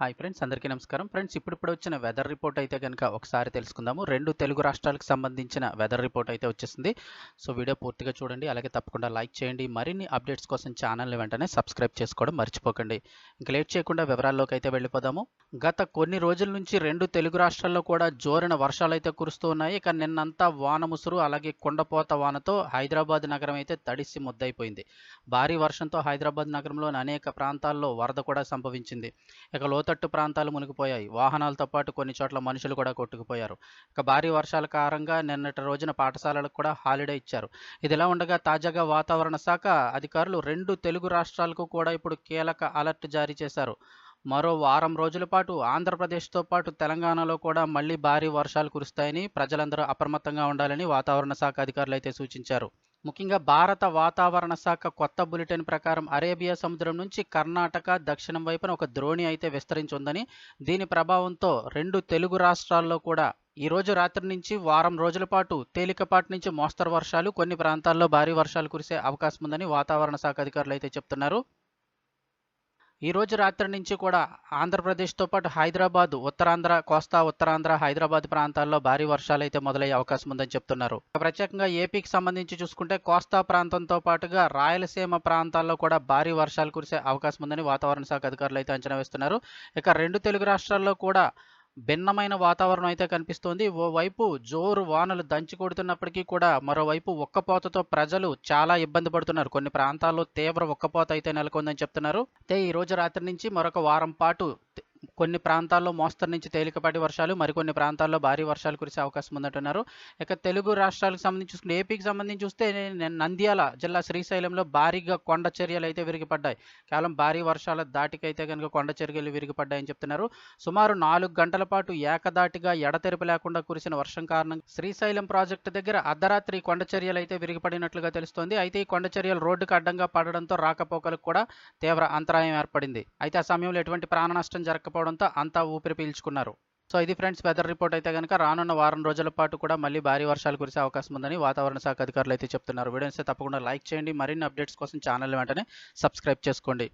Hi friends అందరికీ నమస్కారం. Friends ఇప్పుడిప్పుడు వచ్చిన వెదర్ రిపోర్ట్ అయితే కనుక ఒకసారి తెలుసుకుందాము. రెండు తెలుగు రాష్ట్రాలకు సంబంధించిన వెదర్ రిపోర్ట్ అయితే వచ్చేసింది. సో వీడియో పూర్తిగా చూడండి. అలాగే తప్పకుండా లైక్ చేయండి. మరిన్ని అప్డేట్స్ కోసం ఛానల్ని వెంటనే సబ్స్క్రైబ్ చేసుకోవడం మర్చిపోకండి. ఇంక లేట్ చేయకుండా వివరాల్లోకి అయితే వెళ్ళిపోదాము. గత కొన్ని రోజుల నుంచి రెండు తెలుగు రాష్ట్రాల్లో కూడా జోరిన వర్షాలు అయితే కురుస్తూ ఉన్నాయి. ఇక నిన్నంతా వాన ముసురు అలాగే కుండపోత వానతో హైదరాబాద్ నగరం అయితే తడిసి ముద్దయిపోయింది. భారీ వర్షంతో హైదరాబాద్ నగరంలోని అనేక ప్రాంతాల్లో వరద కూడా సంభవించింది. ఇక లోతట్టు ప్రాంతాలు మునిగిపోయాయి. వాహనాలతో పాటు కొన్ని చోట్ల మనుషులు కూడా కొట్టుకుపోయారు. ఇక భారీ వర్షాల కారణంగా నిన్నటి రోజున పాఠశాలలకు కూడా హాలిడే ఇచ్చారు. ఇదిలా ఉండగా తాజాగా వాతావరణ శాఖ అధికారులు రెండు తెలుగు రాష్ట్రాలకు కూడా ఇప్పుడు కీలక అలర్ట్ జారీ చేశారు. మరో వారం రోజుల పాటు ఆంధ్రప్రదేశ్తో పాటు తెలంగాణలో కూడా మళ్ళీ భారీ వర్షాలు కురుస్తాయని ప్రజలందరూ అప్రమత్తంగా ఉండాలని వాతావరణ శాఖ అధికారులు అయితే సూచించారు. ముఖ్యంగా భారత వాతావరణ శాఖ కొత్త బులెటిన్ ప్రకారం అరేబియా సముద్రం నుంచి కర్ణాటక దక్షిణం వైపున ఒక ద్రోణి అయితే విస్తరించి ఉందని దీని ప్రభావంతో రెండు తెలుగు రాష్ట్రాల్లో కూడా ఈ రోజు రాత్రి నుంచి వారం రోజుల పాటు తేలికపాటి నుంచి మోస్తరు వర్షాలు కొన్ని ప్రాంతాల్లో భారీ వర్షాలు కురిసే అవకాశం ఉందని వాతావరణ శాఖ అధికారులు అయితే చెప్తున్నారు. ఈ రోజు రాత్రి నుంచి కూడా ఆంధ్రప్రదేశ్తో పాటు హైదరాబాద్ ఉత్తరాంధ్ర కోస్తా ఉత్తరాంధ్ర హైదరాబాద్ ప్రాంతాల్లో భారీ వర్షాలు అయితే మొదలయ్యే అవకాశం ఉందని చెప్తున్నారు. ప్రత్యేకంగా ఏపీకి సంబంధించి చూసుకుంటే కోస్తా ప్రాంతంతో పాటుగా రాయలసీమ ప్రాంతాల్లో కూడా భారీ వర్షాలు కురిసే అవకాశం ఉందని వాతావరణ శాఖ అధికారులు అయితే అంచనా వేస్తున్నారు. ఇక రెండు తెలుగు రాష్ట్రాల్లో కూడా భిన్నమైన వాతావరణం అయితే కనిపిస్తోంది. ఓవైపు జోరు వానలు దంచి కొడుతున్నప్పటికీ కూడా మరోవైపు ఉక్కపోతతో ప్రజలు చాలా ఇబ్బంది పడుతున్నారు. కొన్ని ప్రాంతాల్లో తీవ్ర ఉక్కపోత అయితే నెలకొందని చెప్తున్నారు. అయితే ఈ రోజు రాత్రి నుంచి మరొక వారం పాటు కొన్ని ప్రాంతాల్లో మోస్తరు నుంచి తేలికపాటి వర్షాలు మరికొన్ని ప్రాంతాల్లో భారీ వర్షాలు కురిసే అవకాశం ఉందంటున్నారు. ఇక తెలుగు రాష్ట్రాలకు సంబంధించి చూసుకుంటే ఏపీకి సంబంధించి చూస్తే నంద్యాల జిల్లా శ్రీశైలంలో భారీగా కొండ చర్యలు అయితే విరిగిపడ్డాయి. కేవలం భారీ వర్షాల దాటికైతే కనుక కొండ చర్యలు విరిగిపడ్డాయని చెప్తున్నారు. సుమారు నాలుగు గంటల పాటు ఏకదాటిగా ఎడతెరిపి లేకుండా కురిసిన వర్షం కారణంగా శ్రీశైలం ప్రాజెక్టు దగ్గర అర్ధరాత్రి కొండ చర్యలు అయితే విరిగిపడినట్లుగా తెలుస్తోంది. అయితే ఈ కొండ చర్యలు రోడ్డుకు అడ్డంగా పడడంతో రాకపోకలకు కూడా తీవ్ర అంతరాయం ఏర్పడింది. అయితే ఆ సమయంలో ఎటువంటి ప్రాణ నష్టం జరగకపోవడం రావడంతో అంతా ఊపిరి పీల్చుకున్నారు. సో ఇది ఫ్రెండ్స్ వెదర్ రిపోర్ట్ అయితే కనుక రానున్న వారం రోజుల పాటు కూడా మళ్ళీ భారీ వర్షాలు కురిసే అవకాశం ఉందని వాతావరణ శాఖ అధికారులు అయితే చెప్తున్నారు. వీడియోస్ తప్పకుండా లైక్ చేయండి. మరిన్ని అప్డేట్స్ కోసం ఛానల్ వెంటనే సబ్స్క్రైబ్ చేసుకోండి.